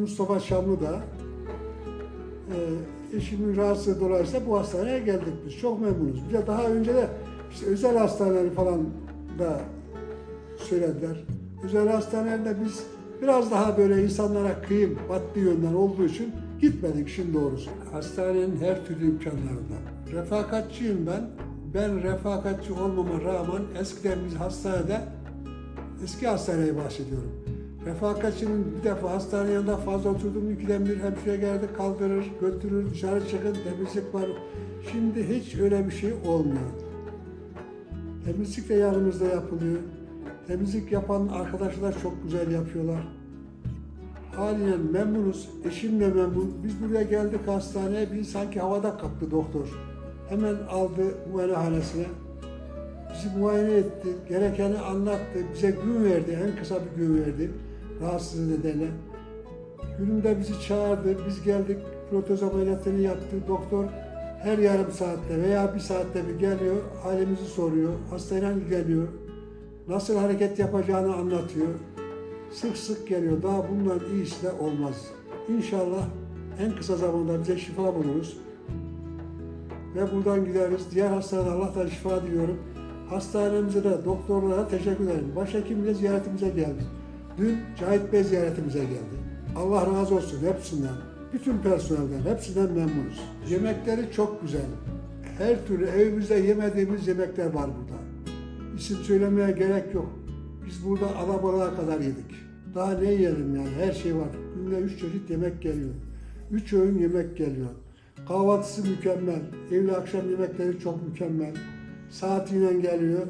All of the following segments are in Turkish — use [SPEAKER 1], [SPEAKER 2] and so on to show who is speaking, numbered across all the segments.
[SPEAKER 1] Mustafa Şamlı'da. Ee, eşimin rahatsızlığı dolayısıyla bu hastaneye geldik biz. Çok memnunuz. Bir de daha önce de işte özel hastaneleri falan da söylediler. Özel hastanelerde biz biraz daha böyle insanlara kıyım, maddi yönden olduğu için gitmedik işin doğrusu. Hastanenin her türlü imkanlarında. Refakatçiyim ben. Ben refakatçi olmama rağmen eskiden biz hastanede, eski hastaneye bahsediyorum. Refakatçinin bir defa hastane yanında fazla oturdum, ikiden bir hemşire geldi, kaldırır, götürür, dışarı çıkın, temizlik var. Şimdi hiç öyle bir şey olmuyor. Temizlik de yanımızda yapılıyor. Temizlik yapan arkadaşlar çok güzel yapıyorlar. Haliyle memnunuz. Eşim de memnun. Biz buraya geldik hastaneye. Bir sanki havada kaptı doktor. Hemen aldı muayenehanesine. Bizi muayene etti. Gerekeni anlattı. Bize gün verdi. En kısa bir gün verdi. Rahatsız nedeniyle. Gününde bizi çağırdı. Biz geldik. Protez ameliyatını yaptı. Doktor her yarım saatte veya bir saatte bir geliyor. Halimizi soruyor. Hastayla ilgileniyor. Nasıl hareket yapacağını anlatıyor. Sık sık geliyor. Daha bundan iyisi de olmaz. İnşallah en kısa zamanda bize şifa buluruz. Ve buradan gideriz. Diğer hastalara Allah'tan şifa diliyorum. Hastanemize de doktorlara teşekkür ederim. Başhekim bile ziyaretimize geldi. Dün Cahit Bey ziyaretimize geldi. Allah razı olsun hepsinden. Bütün personelden, hepsinden memnunuz. Yemekleri çok güzel. Her türlü evimizde yemediğimiz yemekler var burada. İsim söylemeye gerek yok. Biz burada alabalığa kadar yedik. Daha ne yiyelim yani her şey var. Günde üç çeşit yemek geliyor. Üç öğün yemek geliyor. Kahvaltısı mükemmel. Evli akşam yemekleri çok mükemmel. Saatiyle geliyor.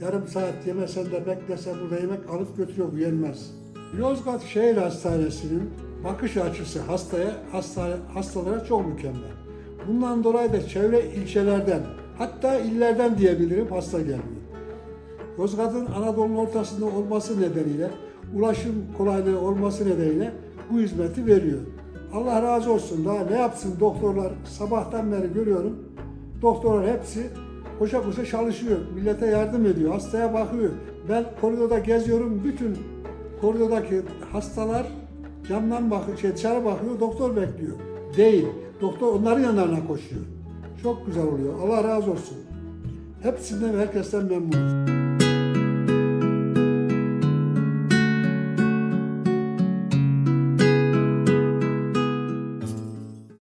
[SPEAKER 1] Yarım saat yemesen de beklesen burada yemek alıp götürüyor yenmez. Yozgat Şehir Hastanesi'nin bakış açısı hastaya, hasta, hastalara çok mükemmel. Bundan dolayı da çevre ilçelerden hatta illerden diyebilirim hasta gelmiyor. Yozgat'ın Anadolu'nun ortasında olması nedeniyle, ulaşım kolaylığı olması nedeniyle bu hizmeti veriyor. Allah razı olsun. Daha ne yapsın doktorlar? Sabahtan beri görüyorum. Doktorlar hepsi koşa koşa çalışıyor. Millete yardım ediyor. Hastaya bakıyor. Ben koridorda geziyorum. Bütün koridordaki hastalar camdan bakıyor, şey dışarı bakıyor. Doktor bekliyor. Değil. Doktor onların yanlarına koşuyor. Çok güzel oluyor. Allah razı olsun. Hepsinden ve herkesten memnunuz.